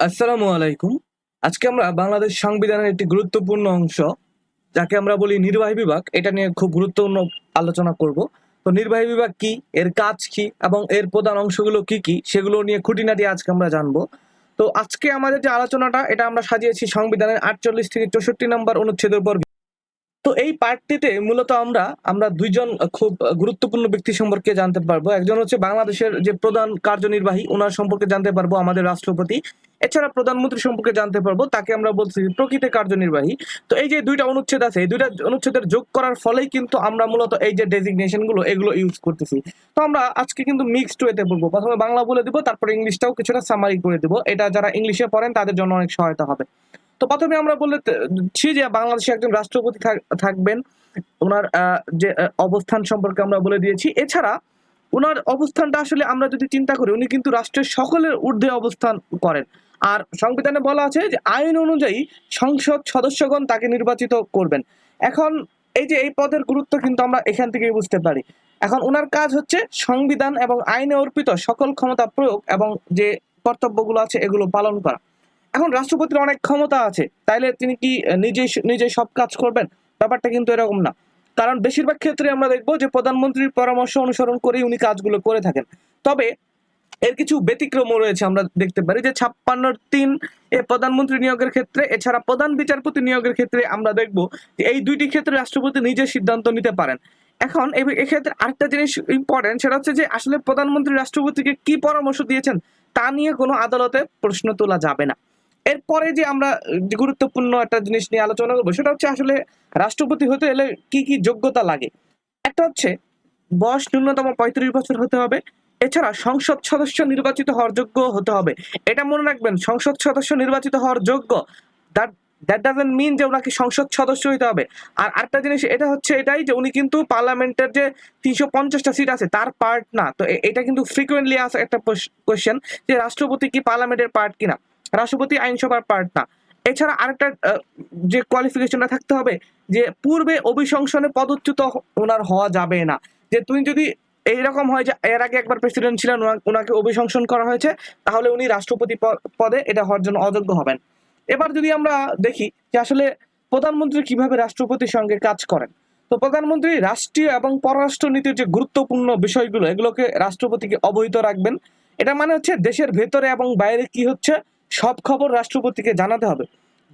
আসসালামু আলাইকুম। আজকে আমরা বাংলাদেশ সংবিধানের একটি গুরুত্বপূর্ণ অংশ, যাকে আমরা বলি নির্বাহী বিভাগ, এটা নিয়ে খুব গুরুত্বপূর্ণ আলোচনা করব। তো নির্বাহী বিভাগ কি, এর কাজ কি, এবং এর প্রধান অংশগুলো কি কি, সেগুলো নিয়ে খুঁটিনাটি আজকে আমরা জানব। তো আজকে আমাদের যে আলোচনাটা, এটা আমরা সাজিয়েছি সংবিধানের আটচল্লিশ থেকে চৌষট্টি নম্বর অনুচ্ছেদের উপর তো এই পার্টটিতে মূলত আমরা আমরা দুইজন খুব গুরুত্বপূর্ণ ব্যক্তি সম্পর্কে জানতে পারব। একজন হচ্ছে বাংলাদেশের যে প্রধান কার্যনির্বাহী ওনার সম্পর্কে জানতে পারব আমাদের রাষ্ট্রপতি। এছাড়া প্রধানমন্ত্রী সম্পর্কে জানতে পারব, তাকে আমরা বলছি প্রকৃত কার্যনির্বাহী। তো এই যে দুইটা অনুচ্ছেদ আছে, এই দুইটা অনুচ্ছেদের যোগ করার ফলেই কিন্তু আমরা মূলত এই যে ডেজিগনেশনগুলো এগুলো ইউজ করতেছি। তো আমরা আজকে কিন্তু মিক্সড ওয়েতে বলব প্রথমে বাংলা বলে দিব, তারপরে ইংলিশটাও কিছুটা সামারি করে দিব। এটা যারা ইংলিশে পড়েন, তাদের জন্য অনেক সহায়তা হবে। তো প্রথমে আমরা বলেছি যে বাংলাদেশে একজন রাষ্ট্রপতি থাক- থাকবেন, ওনার যে অবস্থান সম্পর্কে আমরা বলে দিয়েছি। এছাড়া ওনার অবস্থানটা আসলে আমরা যদি চিন্তা করি, উনি কিন্তু রাষ্ট্রের সকলের ঊর্ধ্বে অবস্থান করেন। আর সংবিধানে বলা আছে যে আইন অনুযায়ী সংসদ সদস্যগণ তাকে নির্বাচিত করবেন। এখন এই যে এই পদের গুরুত্ব কিন্তু আমরা এখান থেকেই বুঝতে পারি। এখন ওনার কাজ হচ্ছে সংবিধান এবং আইনে অর্পিত সকল ক্ষমতা প্রয়োগ এবং যে কর্তব্যগুলো আছে এগুলো পালন করা। এখন রাষ্ট্রপতির অনেক ক্ষমতা আছে তাইলে তিনি কি আহ, নিজেই নিজেই সব কাজ করবেন? ব্যাপারটা কিন্তু এরকম না। কারণ বেশিরভাগ ক্ষেত্রে আমরা দেখব যে প্রধানমন্ত্রীর পরামর্শ অনুসরণ করেই উনি কাজগুলো করে থাকেন। তবে এর কিছু ব্যতিক্রমও রয়েছে আমরা দেখতে পারি যে ছাপ্পান্ন তিন এ প্রধানমন্ত্রী নিয়োগের ক্ষেত্রে এছাড়া প্রধান বিচারপতি নিয়োগের ক্ষেত্রে আমরা দেখব যে এই দুইটি ক্ষেত্রে রাষ্ট্রপতি নিজে সিদ্ধান্ত নিতে পারেন। এখন এক্ষেত্রে আরেকটা জিনিস ইম্পর্টেন্ট সেটা হচ্ছে যে আসলে প্রধানমন্ত্রী রাষ্ট্রপতিকে কি পরামর্শ দিয়েছেন তা নিয়ে কোনো আদালতে প্রশ্ন তোলা যাবে না। এরপরে যে আমরা গুরুত্বপূর্ণ একটা জিনিস নিয়ে আলোচনা করব, সেটা হচ্ছে আসলে রাষ্ট্রপতি হতে হলে কি কি যোগ্যতা লাগে? একটা হচ্ছে বয়স ন্যূনতম পঁয়ত্রিশ বছর হতে হবে, এছাড়া সংসদ সদস্য নির্বাচিত হওয়ার যোগ্য হতে হবে। এটা মনে রাখবেন, সংসদ সদস্য নির্বাচিত হওয়ার যোগ্য দ্যাট দ্যাট ডাজেন্ট মিন যে ওনাকে সংসদ সদস্য হইতে হবে। আর আরেকটা জিনিস, এটা হচ্ছে এটাই যে উনি কিন্তু পার্লামেন্টের যে তিনশো পঞ্চাশটা সিট আছে, তার পার্ট না। তো এটা কিন্তু ফ্রিকুয়েন্টলি আসা একটা কোয়েশ্চেন যে রাষ্ট্রপতি কি পার্লামেন্টের পার্ট কিনা? রাষ্ট্রপতি আইনসভার পার্ট না এছাড়া আরেকটা যে কোয়ালিফিকেশনটা থাকতে হবে, যে পূর্বে অভিশংসনে পদচ্যুত ওনার হওয়া যাবে না। যে তুমি যদি এইরকম হয় যে এর আগে একবার প্রেসিডেন্ট ছিলেন ওনাকে অভিশংসন করা হয়েছে, তাহলে উনি রাষ্ট্রপতি পদে এটা হওয়ার জন্য অযোগ্য হবেন। এবার যদি আমরা দেখি যে আসলে প্রধানমন্ত্রী কীভাবে রাষ্ট্রপতির সঙ্গে কাজ করেন। তো প্রধানমন্ত্রী রাষ্ট্রীয় এবং পররাষ্ট্র নীতির যে গুরুত্বপূর্ণ বিষয়গুলো, এগুলোকে রাষ্ট্রপতিকে অবহিত রাখবেন। এটা মানে হচ্ছে দেশের ভেতরে এবং বাইরে কি হচ্ছে সব খবর রাষ্ট্রপতিকে জানাতে হবে।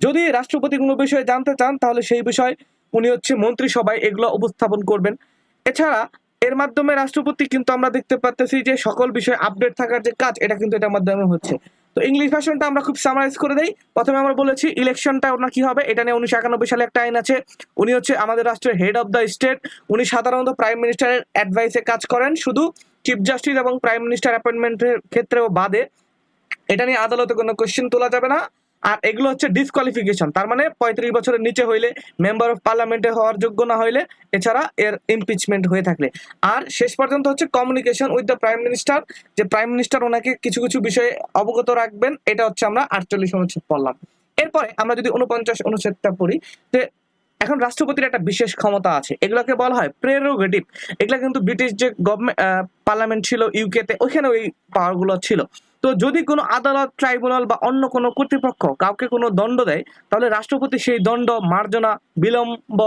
যদি রাষ্ট্রপতি কোনো বিষয়ে জানতে চান, তাহলে সেই বিষয় উনি হচ্ছে মন্ত্রিসভায় এগুলো উপস্থাপন করবেন। এছাড়া এর মাধ্যমে রাষ্ট্রপতি কিন্তু আমরা দেখতে পাচ্তেছি যে সকল বিষয়ে আপডেট থাকার যে কাজ, এটা কিন্তু এটার মাধ্যমে হচ্ছে। তো ইংলিশ ভার্সনটা আমরা খুব সামারাইজ করে দেই। প্রথমে আমরা বলেছি ইলেকশনটা ওনার কি হবে? এটা নিয়ে উনিশশো একানব্বই সালে একটা আইন আছে। উনি হচ্ছে আমাদের রাষ্ট্রের হেড অফ দ্য স্টেট উনি সাধারণত প্রাইম মিনিস্টারের অ্যাডভাইসে কাজ করেন। শুধু চিফ জাস্টিস এবং প্রাইম মিনিস্টার অ্যাপয়েন্টমেন্টের ক্ষেত্রেও বাদে। এটা নিয়ে আদালতে কোনো কোয়েশ্চেন তোলা যাবে না। আর এগুলো হচ্ছে ডিসকোয়ালিফিকেশন তার মানে পঁয়ত্রিশ বছরের নিচে হইলে মেম্বার অফ পার্লামেন্টে হওয়ার যোগ্য না হইলে, এছাড়া এর ইমপিচমেন্ট হয়ে থাকলে। আর শেষ পর্যন্ত হচ্ছে communication with the prime minister যে প্রাইম মিনিস্টার ওনাকে কিছু কিছু বিষয়ে অবগত রাখবেন, এটা হচ্ছে আমরা আটচল্লিশ অনুচ্ছেদ পড়লাম। এরপরে আমরা যদি উনপঞ্চাশ অনুচ্ছেদটা পড়ি, যে এখন রাষ্ট্রপতির একটা বিশেষ ক্ষমতা আছে, এগুলোকে বলা হয় প্রেরোগেটিভ এগুলো কিন্তু ব্রিটিশ যে গভর্নমেন্ট পার্লামেন্ট ছিল ইউকেতে ওইখানে ওই পাওয়ারগুলো ছিল। তো যদি কোনো আদালত, ট্রাইব্যুনাল বা অন্য কোনো কর্তৃপক্ষ কাউকে কোনো দণ্ড দেয়, তাহলে রাষ্ট্রপতি সেই দণ্ড, মার্জনা, বিলম্ব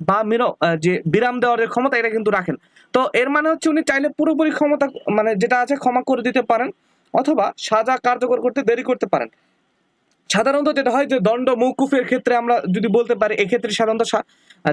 বা মির যে বিরাম দেওয়ার ক্ষমতা, এটা কিন্তু রাখেন। তো এর মানে হচ্ছে উনি চাইলে পুরোপুরি ক্ষমতা মানে যেটা আছে ক্ষমা করে দিতে পারেন, অথবা সাজা কার্যকর করতে দেরি করতে পারেন। সাধারণত যেটা হয় যে দণ্ড মৌকুফের ক্ষেত্রে আমরা যদি বলতে পারি, এক্ষেত্রে সাধারণত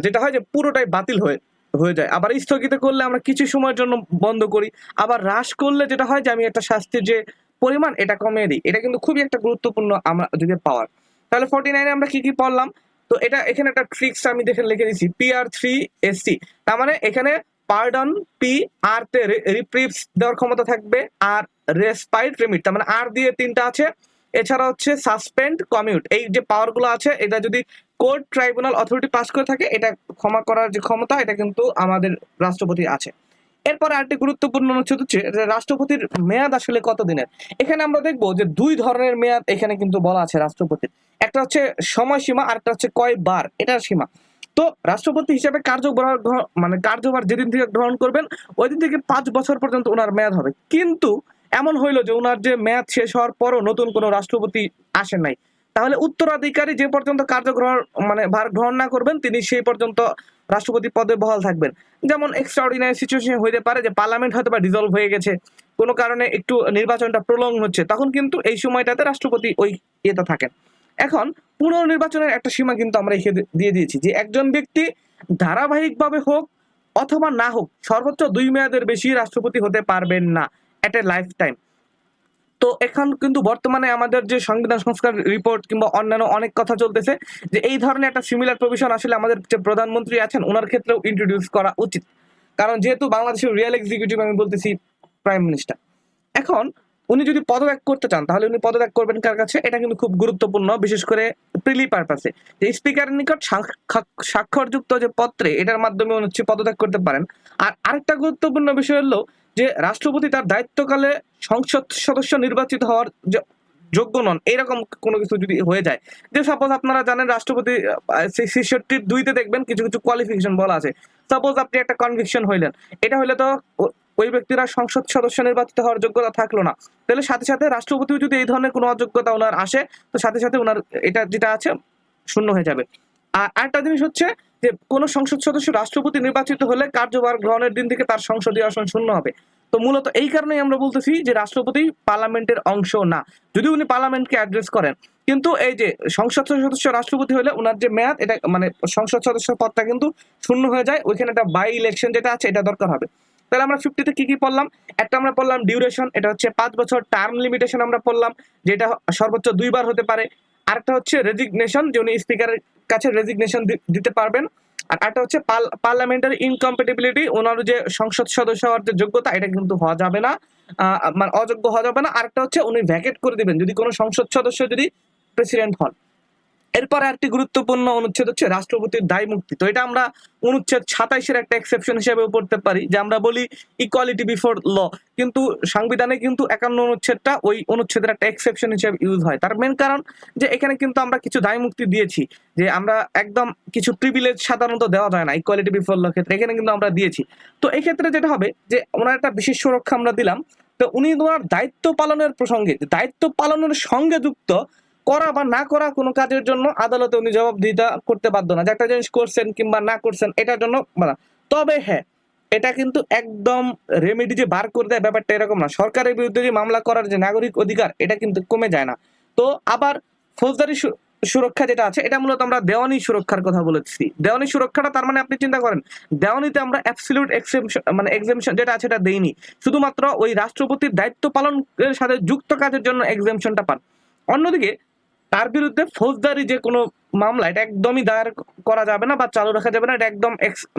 যেটা হয় যে পুরোটাই বাতিল হয়ে হয়ে যায়। আবার স্থগিত করলে আমরা কিছু সময়ের জন্য বন্ধ করি। আবার হ্রাস করলে যেটা হয় যে আমি একটা শাস্তির যে পরিমাণ এটা কমিয়ে দিই। এটা কিন্তু খুবই একটা গুরুত্বপূর্ণ আমরা যদি পাওয়ার। তাহলে ফর্টি নাইনে আমরা কি কি পড়লাম? তো এটা এখানে একটা ট্রিক্স আমি দেখে লিখে দিচ্ছি P R three S C তার মানে এখানে পার্ডন পি আর তে রিপ্রিভস দেওয়ার ক্ষমতা থাকবে, আর রেসপাইট রিমিট তার মানে আর দিয়ে তিনটা আছে। এছাড়া হচ্ছে সাসপেন্ড কমিউট এই যে পাওয়ারগুলো আছে, এটা যদি কোর্ট ট্রাইব্যুনাল অথরিটি পাস করে থাকে, এটা ক্ষমা করার যে ক্ষমতা, এটা কিন্তু আমাদের রাষ্ট্রপতি আছে। এরপরে আরেকটি গুরুত্বপূর্ণ অনুচ্ছেদ হচ্ছে রাষ্ট্রপতির মেয়াদ আসলে কত দিনের এখানে আমরা দেখব যে দুই ধরনের মেয়াদ এখানে কিন্তু বলা আছে রাষ্ট্রপতির। একটা হচ্ছে সময়সীমা আর একটা হচ্ছে কয়বার এটার সীমা। তো রাষ্ট্রপতি হিসেবে কার্যভার মানে কার্যভার যেদিন থেকে গ্রহণ করবেন ওই দিন থেকে পাঁচ বছর পর্যন্ত ওনার মেয়াদ হবে। কিন্তু এমন হইল যে ওনার যে মেয়াদ শেষ হওয়ার পরও নতুন কোনো রাষ্ট্রপতি আসেন নাই। তাহলে উত্তরাধিকারী যে পর্যন্ত কার্যগ্রহণ মানে ভার গ্রহণ না করবেন, তিনি সেই পর্যন্ত রাষ্ট্রপতি পদে বহাল থাকবেন। যেমন এক্সট্রাঅর্ডিনারি সিচুয়েশন হইতে পারে যে পার্লামেন্ট হয়তো বা ডিজলভ হয়ে গেছে, কোনো কারণে একটু নির্বাচনটা প্রলং হচ্ছে, তখন কিন্তু এই সময়টাতে রাষ্ট্রপতি ওই ইয়েতে থাকেন। এখন পুনর্নির্বাচনের একটা সীমা কিন্তু আমরা দিয়ে দিয়েছি যে একজন ব্যক্তি ধারাবাহিকভাবে হোক অথবা না হোক, সর্বোচ্চ দুই মেয়াদের বেশি রাষ্ট্রপতি হতে পারবেন না এট এ লাইফ টাইম তো এখন কিন্তু বর্তমানে আমাদের যে সংবিধান সংস্কার রিপোর্ট কিংবা অন্যান্য অনেক কথা চলতেছে যে এই ধরনের একটা সিমিলার প্রভিশন আসলে আমাদের যে প্রধানমন্ত্রী আছেন ওনার ক্ষেত্রেও ইন্ট্রোডিউস করা উচিত। কারণ যেহেতু বাংলাদেশের রিয়েল এক্সিকিউটিভ আমি বলতেছি প্রাইম মিনিস্টার এখন উনি যদি পদত্যাগ করতে চান, তাহলে উনি পদত্যাগ করবেন কার কাছে? এটা কিন্তু খুব গুরুত্বপূর্ণ, বিশেষ করে প্রিলি পারপাসে যে স্পিকারের নিকট স্বাক্ষরযুক্ত যে পত্রে এটার মাধ্যমে উনি হচ্ছে পদত্যাগ করতে পারেন। আর আরেকটা গুরুত্বপূর্ণ বিষয় হলো যে রাষ্ট্রপতি তার দায়িত্বকালে সংসদ সদস্য নির্বাচিত হওয়ার যোগ্য নন এরকম কোনো কিছু যদি হয়ে যায়, যে সাপোজ আপনারা জানেন রাষ্ট্রপতি ছেষট্টির দুইতে দেখবেন, কিছু কিছু কোয়ালিফিকেশন বলা আছে। সাপোজ আপনি একটা কনভিকশন হইলেন, এটা হইলে তো ওই ব্যক্তিরা সংসদ সদস্য নির্বাচিত হওয়ার যোগ্যতা থাকল না। তাহলে সাথে সাথে রাষ্ট্রপতিও যদি এই ধরনের কোনো অযোগ্যতা ওনার আসে, তো সাথে সাথে ওনার, এটা যেটা আছে, শূন্য হয়ে যাবে। আর আরেকটা জিনিস হচ্ছে যে কোনো সংসদ সদস্য রাষ্ট্রপতি নির্বাচিত হলে কার্যভার গ্রহণের দিন থেকে তার সংসদীয় আসন শূন্য হবে। তো মূলত এই কারণেই আমরা বলতেছি যে রাষ্ট্রপতি পার্লামেন্টের অংশ না। যদি উনি পার্লামেন্টকে অ্যাড্রেস করেন। কিন্তু এই যে সংসদ সদস্য রাষ্ট্রপতি হলে ওনার যে মেয়াদ, এটা মানে সংসদ সদস্য পদটা কিন্তু শূন্য হয়ে যায়। ওইখানে একটা বাই ইলেকশন যেটা আছে, এটা দরকার হবে। তাহলে আমরা ফিফটিতে কি কি পড়লাম? একটা আমরা পড়লাম ডিউরেশন এটা হচ্ছে পাঁচ বছর টার্ম লিমিটেশন আমরা পড়লাম, যেটা সর্বোচ্চ দুইবার হতে পারে। আরেকটা হচ্ছে রেজিগনেশন যে উনি স্পিকারের কাছে রেজিগনেশন দিতে পারবেন। আর একটা হচ্ছে পার্লামেন্টারি ইনকম্পেটিবিলিটি ওনার যে সংসদ সদস্য হওয়ার যে যোগ্যতা, এটা কিন্তু হওয়া যাবে না। মানে অযোগ্য হওয়া যাবে না। আরেকটা হচ্ছে উনি ভ্যাকেট করে দিবেন। যদি কোনো সংসদ সদস্য যদি প্রেসিডেন্ট হন। এরপরে একটি গুরুত্বপূর্ণ অনুচ্ছেদ হচ্ছে রাষ্ট্রপতির দায় মুক্তি। তো এটা আমরা অনুচ্ছেদ সাতাইশের একটা এক্সেপশন হিসেবে পড়তে পারি, যে আমরা বলি ইকুয়ালিটি বিফোর ল কিন্তু সংবিধানে কিন্তু একান্ন অনুচ্ছেদটা ওই অনুচ্ছেদের একটা এক্সেপশন হিসেবে ইউজ হয়। তার মেন কারণ যে এখানে কিন্তু আমরা কিছু দায় মুক্তি দিয়েছি, যে আমরা একদম কিছু প্রিভিলেজ সাধারণত দেওয়া যায় না ইকুয়ালিটি বিফোর ল ক্ষেত্রে। এখানে কিন্তু আমরা দিয়েছি। তো এই ক্ষেত্রে যেটা হবে, যে ওনার একটা বিশেষ সুরক্ষা আমরা দিলাম। তো উনি ওনার দায়িত্ব পালনের প্রসঙ্গে দায়িত্ব পালনের সঙ্গে যুক্ত করা বা না করা কোনো কাজের জন্য আদালতে উনি জবাবদিহিতা করতে বাধ্য না। যে একটা জিনিস করছেন কিংবা না করছেন, এটার জন্য তবে হ্যাঁ এটা কিন্তু একদম রেমেডি যে বার করে দেয় ব্যাপারটা এরকম না। সরকারের বিরুদ্ধে যে মামলা করার যে নাগরিক অধিকার, এটা কিন্তু কমে যায় না। তো আবার ফৌজদারি সুরক্ষা যেটা আছে, এটা মূলত আমরা দেওয়ানি সুরক্ষার কথা বলেছি। দেওয়ানি সুরক্ষাটা তার মানে আপনি চিন্তা করেন, দেওয়ানিতে আমরা অ্যাবসলিউট এক্সেমশন মানে এক্সেমশন যেটা আছে এটা দেইনি। শুধুমাত্র ওই রাষ্ট্রপতির দায়িত্ব পালনের সাথে যুক্ত কাজের জন্য এক্সেমশনটা পান। অন্যদিকে তার বিরুদ্ধে ফৌজদারি যে কোনো মামলা, এটা একদমই দায়ের করা যাবে না বা চালু রাখা যাবে না, এটা একদম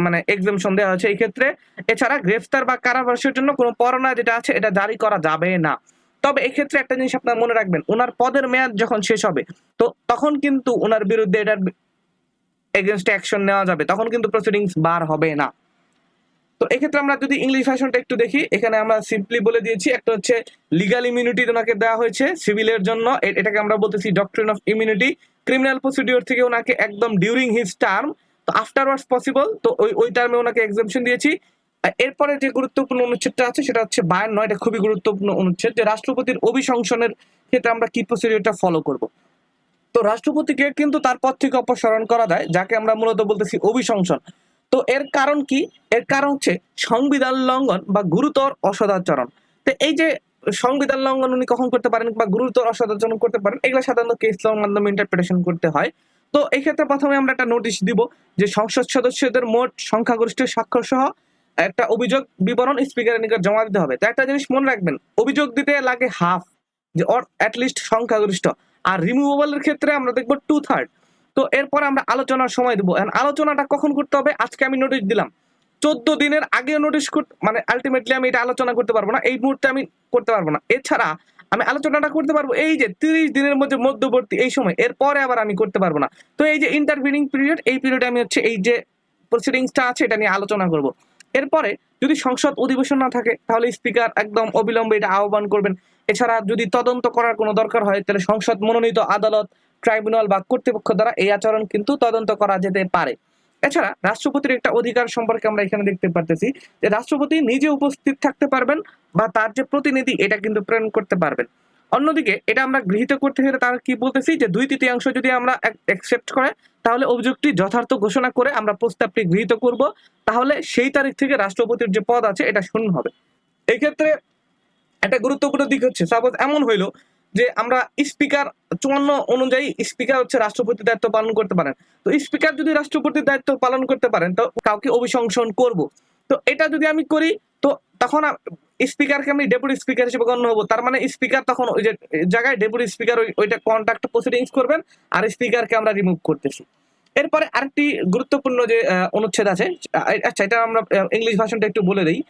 মানে এক্সেমশন দেওয়া হয়েছে। এই ক্ষেত্রে এছাড়া গ্রেফতার বা কারাবাসের জন্য কোনো পরোনা যেটা আছে, এটা জারি করা যাবে না। তবে এক্ষেত্রে একটা জিনিস আপনার মনে রাখবেন ওনার পদের মেয়াদ যখন শেষ হবে, তো তখন কিন্তু ওনার বিরুদ্ধে এটার এগেনস্টে অ্যাকশন নেওয়া যাবে, তখন কিন্তু প্রসিডিংস বার হবে না। তো এক্ষেত্রে আমরা যদি ইংলিশ ভার্সনটা একটু দেখি, এখানে আমরা সিম্পলি বলে দিয়েছি, একটা হচ্ছে লিগাল ইমিউনিটি ওনাকে দেওয়া হয়েছে সিভিলের জন্য। এটাকে আমরা বলতেছি doctrine of immunity criminal procedure থেকে ওনাকে একদম ডিউরিং হিজ টার্ম তো আফটারওয়ার্ডস পসিবল তো ওই ওই টার্মে ওনাকে এক্সামশন দিয়েছি। এরপরে যে গুরুত্বপূর্ণ অনুচ্ছেদটা আছে, সেটা হচ্ছে বায়ান্ন, এটা খুবই গুরুত্বপূর্ণ অনুচ্ছেদ যে রাষ্ট্রপতির অভিশংসনের ক্ষেত্রে আমরা কি প্রসিডিওরটা ফলো করব। তো রাষ্ট্রপতিকে কিন্তু তার পদ থেকে অপসারণ করা যায়, যাকে আমরা মূলত বলতেছি অভিশংসন। তো এর কারণ কি? এর কারণ হচ্ছে সংবিধান লঙ্ঘন বা গুরুতর অসদাচরণ। তো এই যে সংবিধান লঙ্ঘন উনি কখন করতে পারেন বা গুরুতর অসদাচরণ করতে পারেন, এগুলো সাধারণত কেস লর মাধ্যমে ইন্টারপ্রিটেশন করতে হয়। তো এই ক্ষেত্রে প্রথমে আমরা একটা নোটিশ দিব যে সংসদ সদস্যদের মোট সংখ্যাগরিষ্ঠ স্বাক্ষর সহ একটা অভিযোগ বিবরণ স্পিকারের নিকট জমা দিতে হবে। তো একটা জিনিস মনে রাখবেন, অভিযোগ দিতে লাগে হাফ যে অ্যাটলিস্ট সংখ্যাগরিষ্ঠ। আর রিমুভেবলের ক্ষেত্রে আমরা দেখব টু থার্ড তো এরপর আমরা আলোচনার সময় দেবো। আলোচনাটা কখন করতে হবে? আজকে আমি নোটিশ দিলাম। চোদ্দ দিনের আগে নোটিশ মানে আলটিমেটলি আমি এটা আলোচনা করতে পারব না। এই মুহূর্তে আমি করতে পারব না। এছাড়া আমি আলোচনাটা করতে পারব এই যে তিরিশ দিনের মধ্যে মধ্যবর্তী এই সময়। এরপরে আবার আমি করতে পারব না। তো এই যে ইন্টারভিনিং পিরিয়ড এই পিরিয়ডে আমি হচ্ছে এই যে প্রসিডিংসটা আছে, এটা নিয়ে আলোচনা করব। এরপরে যদি সংসদ অধিবেশন না থাকে, তাহলে স্পিকার একদম অবিলম্বে এটা আহ্বান করবেন। এছাড়া যদি তদন্ত করার কোনো দরকার হয়, তাহলে সংসদ মনোনীত আদালত ট্রাইব্যুনাল বা কর্তৃপক্ষ দ্বারা এই আচরণ কিন্তু তদন্ত করা যেতে পারে। এছাড়া রাষ্ট্রপতির একটা অধিকার সম্পর্কে আমরা এখানে দেখতে পারতেছি যে রাষ্ট্রপতি নিজে উপস্থিত থাকতে পারবেন বা তার যে প্রতিনিধি, এটা কিন্তু প্রেরণ করতে পারবেন। অন্যদিকে এটা আমরা গৃহীত করতে গেলে তার কি বলতেছি যে দুই তৃতীয়াংশ যদি আমরা অ্যাকসেপ্ট করে, তাহলে অভিযোগটি যথার্থ ঘোষণা করে আমরা প্রস্তাবটি গৃহীত করব। তাহলে সেই তারিখ থেকে রাষ্ট্রপতির যে পদ আছে, এটা শূন্য হবে। এই ক্ষেত্রে একটা গুরুত্বপূর্ণ দিক হচ্ছে সাপোজ এমন হইল যে আমরা স্পিকার চুয়ান্ন অনুযায়ী স্পিকার হচ্ছে রাষ্ট্রপতির দায়িত্ব পালন করতে পারেন। তো স্পিকার যদি রাষ্ট্রপতির দায়িত্ব পালন করতে পারেন, তো কাউকে অভিশংসন করব। তো এটা যদি আমি করি, তো তখন স্পিকারকে আমি ডেপুটি স্পিকার হিসেবে গণ্য হব। তার মানে স্পিকার তখন ওই যে জায়গায় ডেপুটি স্পিকার ওইটা কন্ট্রাক্ট প্রসিডিংস করবেন আর স্পিকারকে আমরা রিমুভ করতেছি। এরপরে আরেকটি গুরুত্বপূর্ণ যে অনুচ্ছেদ আছে আচ্ছা এটা আমরা ইংলিশ ভাষণটা একটু বলে দিই।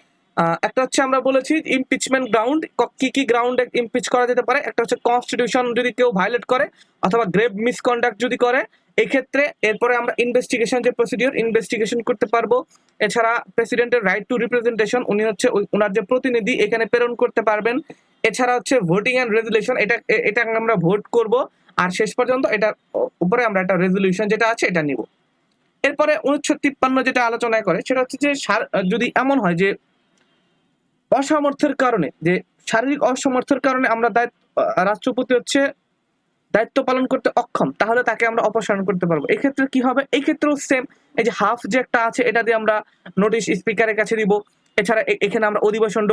একটা হচ্ছে আমরা বলেছি ইমপিচমেন্ট গ্রাউন্ড কি কি গ্রাউন্ডে ইমপিচ করা যেতে পারে? একটা হচ্ছে কনস্টিটিউশন যদি কেউ ভায়োলেট করে, অথবা গ্রেভ মিসকন্ডাক্ট যদি করে এই ক্ষেত্রে এরপরে আমরা ইনভেস্টিগেশন যে প্রসিডিওর ইনভেস্টিগেশন করতে পারব। এছাড়া প্রেসিডেন্টের রাইট টু রিপ্রেজেন্টেশন উনি হচ্ছে ওনার যে প্রতিনিধি, এখানে প্রেরণ করতে পারবেন। এছাড়া হচ্ছে ভোটিং অ্যান্ড রেজুলেশন এটা এটা আমরা ভোট করব। আর শেষ পর্যন্ত এটার উপরে আমরা একটা রেজলিউশন যেটা আছে, এটা নিব। এরপরে উনিশশো তিপ্পান্ন যেটা আলোচনা করে, সেটা হচ্ছে যে যদি এমন হয় যে অসামর্থ্যের কারণে, যে শারীরিক অসামর্থ্যের কারণে আমরা দায়িত্ব রাষ্ট্রপতি হচ্ছে দায়িত্ব পালন করতে অক্ষম, তাহলে তাকে আমরা অপসারণ করতে পারব। এই ক্ষেত্রে কি হবে? এই ক্ষেত্রেও সেম এই যে হাফ যে একটা আছে, এটা দিয়ে আমরা নোটিশ স্পিকারের কাছে দিব। এছাড়া এখানে আমরা অধিবেশন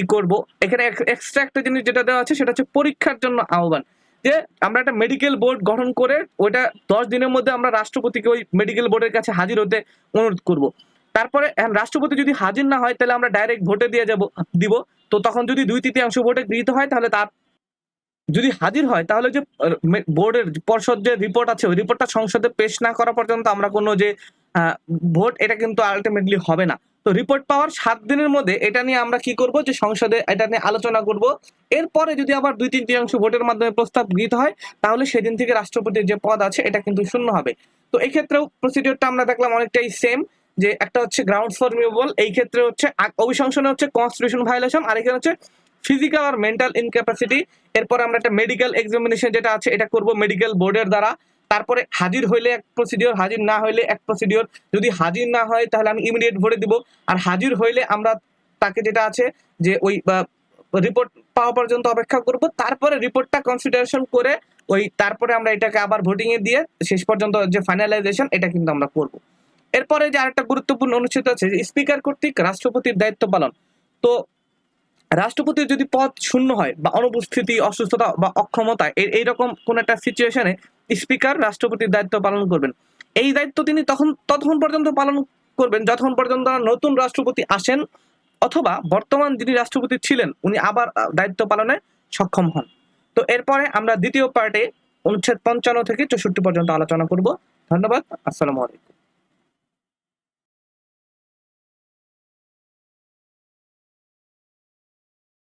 ই করব। এখানে এক্সট্রা একটা জিনিস যেটা দেওয়া আছে, সেটা হচ্ছে পরীক্ষার জন্য আহ্বান। যে আমরা একটা মেডিকেল বোর্ড গঠন করে ওইটা দশ দিনের মধ্যে আমরা রাষ্ট্রপতিকে ওই মেডিকেল বোর্ডের কাছে হাজির হতে অনুরোধ করব। তারপরে রাষ্ট্রপতি যদি হাজির না হয়, তাহলে আমরা ডাইরেক্ট ভোটে দিয়ে যাব, দিব। তো তখন যদি দুই তৃতীয়াংশ ভোটে গৃহীত হয়, তাহলে তার যদি হাজির হয়, তাহলে যে বোর্ডের পর্ষদ যে রিপোর্ট আছে, ওই রিপোর্টটা সংসদে পেশ না করা পর্যন্ত আমরা কোনো যে ভোট, এটা কিন্তু আলটিমেটলি হবে না। তো রিপোর্ট পাওয়ার সাত দিনের মধ্যে এটা নিয়ে আমরা কি করব, যে সংসদে এটা নিয়ে আলোচনা করব। এরপরে যদি আবার দুই তৃতীয়াংশ ভোটের মাধ্যমে প্রস্তাব গৃহীত হয়, তাহলে সেদিন থেকে রাষ্ট্রপতির যে পদ আছে, এটা কিন্তু শূন্য হবে। তো এক্ষেত্রেও প্রসিডিওরটা আমরা দেখলাম অনেকটাই সেম যে একটা হচ্ছে গ্রাউন্ড ফর রিমুভাল এই ক্ষেত্রে হচ্ছে অভিশংসনে হচ্ছে কনস্টিটিউশন ভায়োলেশন আর এখানে হচ্ছে ফিজিক্যাল আর মেন্টাল ইনক্যাপাসিটি এরপর আমরা একটা মেডিকেল এক্সামিনেশন যেটা আছে, এটা করব মেডিকেল বোর্ডের দ্বারা। তারপরে হাজির হইলে এক প্রসিডিওর হাজির না হইলে এক প্রসিডিওর যদি হাজির না হয়, তাহলে আমি ইমিডিয়েট ভরে দিব। আর হাজির হইলে আমরা তাকে যেটা আছে, যে ওই রিপোর্ট পাওয়া পর্যন্ত অপেক্ষা করব। তারপরে রিপোর্টটা কনসিডারেশন করে ওই, তারপরে আমরা এটাকে আবার ভোটিং এ দিয়ে শেষ পর্যন্ত যে ফাইনালাইজেশন এটা কিন্তু আমরা করব। এরপরে যে আরেকটা গুরুত্বপূর্ণ অনুচ্ছেদ আছে স্পিকার কর্তৃক রাষ্ট্রপতির দায়িত্ব পালন। তো রাষ্ট্রপতির যদি পদ শূন্য হয় বা অনুপস্থিতি, অসুস্থতা বা অক্ষমতা এইরকম কোন একটা সিচুয়েশনে স্পিকার রাষ্ট্রপতির দায়িত্ব পালন করবেন। এই দায়িত্ব তিনি তখন ততক্ষণ পর্যন্ত পালন করবেন, যতক্ষণ পর্যন্ত নতুন রাষ্ট্রপতি আসেন অথবা বর্তমান যিনি রাষ্ট্রপতি ছিলেন, উনি আবার দায়িত্ব পালনে সক্ষম হন। তো এরপরে আমরা দ্বিতীয় পার্টে অনুচ্ছেদ পঞ্চান্ন থেকে চৌষট্টি পর্যন্ত আলোচনা করব। ধন্যবাদ, আসসালামু আলাইকুম।